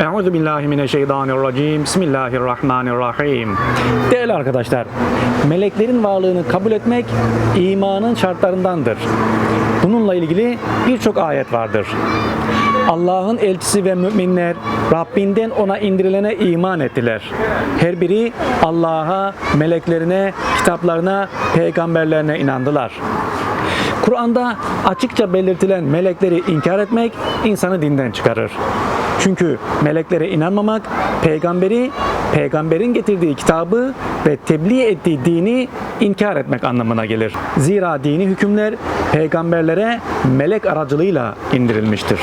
Euzu billahi mineşşeytanirracim. Bismillahirrahmanirrahim. Değerli arkadaşlar, meleklerin varlığını kabul etmek imanın şartlarındandır. Bununla ilgili birçok ayet vardır. Allah'ın elçisi ve müminler Rabbinden ona indirilene iman ettiler. Her biri Allah'a, meleklerine, kitaplarına, peygamberlerine inandılar. Kur'an'da açıkça belirtilen melekleri inkar etmek insanı dinden çıkarır. Çünkü meleklere inanmamak peygamberi, peygamberin getirdiği kitabı ve tebliğ ettiği dini inkar etmek anlamına gelir. Zira dini hükümler peygamberlere melek aracılığıyla indirilmiştir.